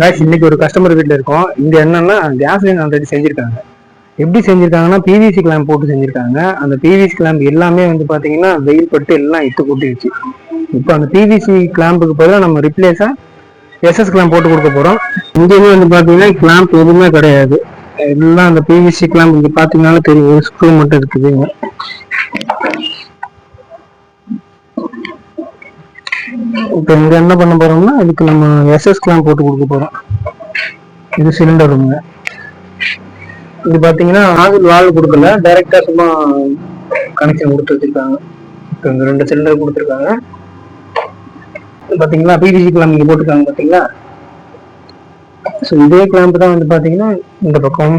guys இன்னைக்கு ஒரு customer வீட்டில் இருக்கோம். இங்க என்னன்னா கேஸ் லைன் ஆல்ரெடி செஞ்சிருக்காங்க. எப்படி செஞ்சிருக்காங்கன்னா பிவிசி கிளாம்ப் போட்டு செஞ்சிருக்காங்க. அந்த பிவிசி கிளாம்ப் எல்லாமே வந்து பாத்தீங்கன்னா வெயில் பட்டு எல்லாம் இட்டு கூட்டிடுச்சு. இப்போ அந்த பிவிசி கிளாம்புக்கு பதிலாக நம்ம ரிப்ளேஸா எஸ்எஸ் கிளாம்ப் போட்டு கொடுக்க போறோம். இங்கேயுமே வந்து பாத்தீங்கன்னா கிளாம்ப் எதுவுமே கிடையாது. எல்லாம் அந்த பிவிசி கிளாம்ப் இங்க பாத்தீங்கன்னாலும் தெரியும். ஒரு ஸ்க்ரூ மட்டும் இருக்குதுங்க இப்போ இங்க என்ன பண்ண போறோம்னா இதுக்கு நம்ம எஸ்எஸ் கிளாம் போட்டு கொடுக்க போறோம். இது சிலிண்டர் ரூமுங்க இது பாத்தீங்கன்னா ஆவில் வால் கொடுக்கல. டைரக்டா சும்மா கனெக்ஷன் கொடுத்து வச்சிருக்காங்க இப்போ இந்த ரெண்டு சிலிண்டர் கொடுத்துருக்காங்க. பார்த்தீங்களா பிவிசி கிளாம் இங்கே போட்டிருக்காங்க பாத்தீங்களா? ஸோ இதே கிளாம்ப் தான் வந்து பாத்தீங்கன்னா இந்த பக்கம்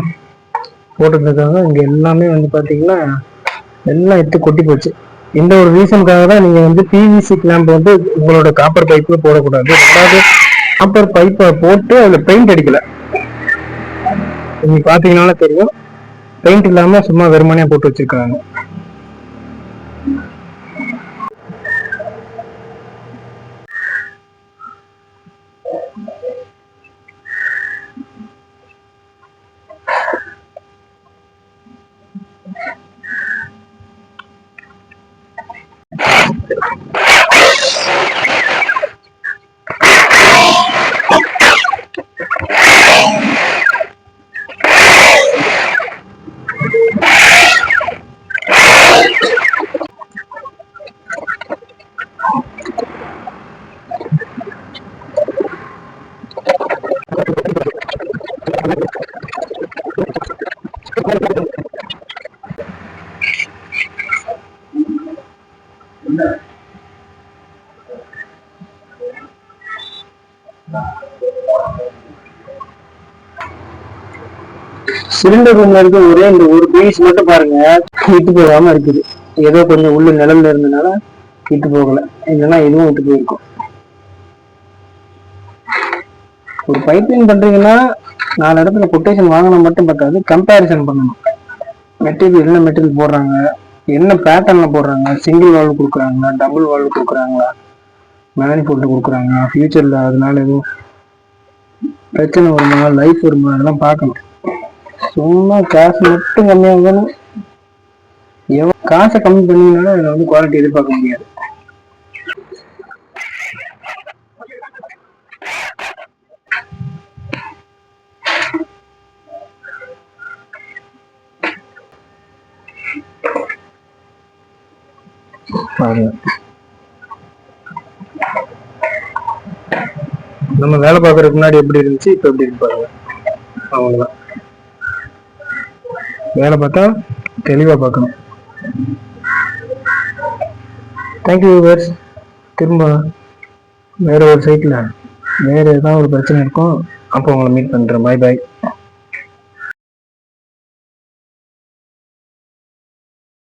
போட்டுருந்துருக்காங்க இங்க எல்லாமே வந்து பாத்தீங்கன்னா எல்லாம் எடுத்து கொட்டி போச்சு. இந்த ஒரு ரீசனுக்காக தான் நீங்க வந்து பிவிசி கிளாம்ப் வந்து உங்களோட காப்பர் பைப்ல போடக்கூடாது. ரெண்டாவது காப்பர் பைப்பை போட்டு அதுல பெயிண்ட் அடிக்கல. நீங்க பாத்தீங்கன்னாலே தெரியும். பெயிண்ட் இல்லாம சும்மா வெறுமனையா போட்டு வச்சிருக்காங்க சிலிண்டர் ரூம்ல இருக்க ஒரே இந்த ஒரு பீஸ் மட்டும் பாருங்க. விட்டு போகாம இருக்குது. ஏதோ கொஞ்சம் உள்ள நிலம்ல இருந்தனால விட்டு போகல. இல்லைன்னா இதுவும் விட்டு போயிருக்கும். ஒரு பைப்லைன் பண்றீங்கன்னா நாலு இடத்துல கொட்டேஷன் வாங்கினா மட்டும் பத்தாது. கம்பேரிசன் பண்ணணும். மெட்டீரியல் என்ன மெட்டீரியல் போடுறாங்க? என்ன பேட்டர்னில் போடுறாங்க? சிங்கிள் வால்வ் கொடுக்குறாங்களா? டபுள் வால்வ் கொடுக்குறாங்களா? மேனிஃபோல்டு கொடுக்குறாங்க ஃபியூச்சர்ல அதனால எதுவும் பிரச்சனை வருமா? லைஃப் வருமா? அதெல்லாம் பார்க்கணும். சும்மா காசு மட்டும் கம்மியாகணும் எவ்வளோ காசை கம்மி பண்ணீங்கனாலும் அதில் வந்து குவாலிட்டி எதிர்பார்க்க முடியாது. நம்ம வேலை பார்க்கறதுக்கு முன்னாடி எப்படி இருந்துச்சு இப்போ எப்படி இருக்கு பாருங்க. அவ்வளோதான் வேலை பார்த்தா தெளிவாக பார்க்கணும். தேங்க்யூ வியூவர்ஸ் திரும்ப வேற ஒரு சைட்டில் வேற ஏதாவது ஒரு பிரச்சனை இருக்கும் அப்போ உங்களை மீட் பண்ணுறேன் பாய் பாய்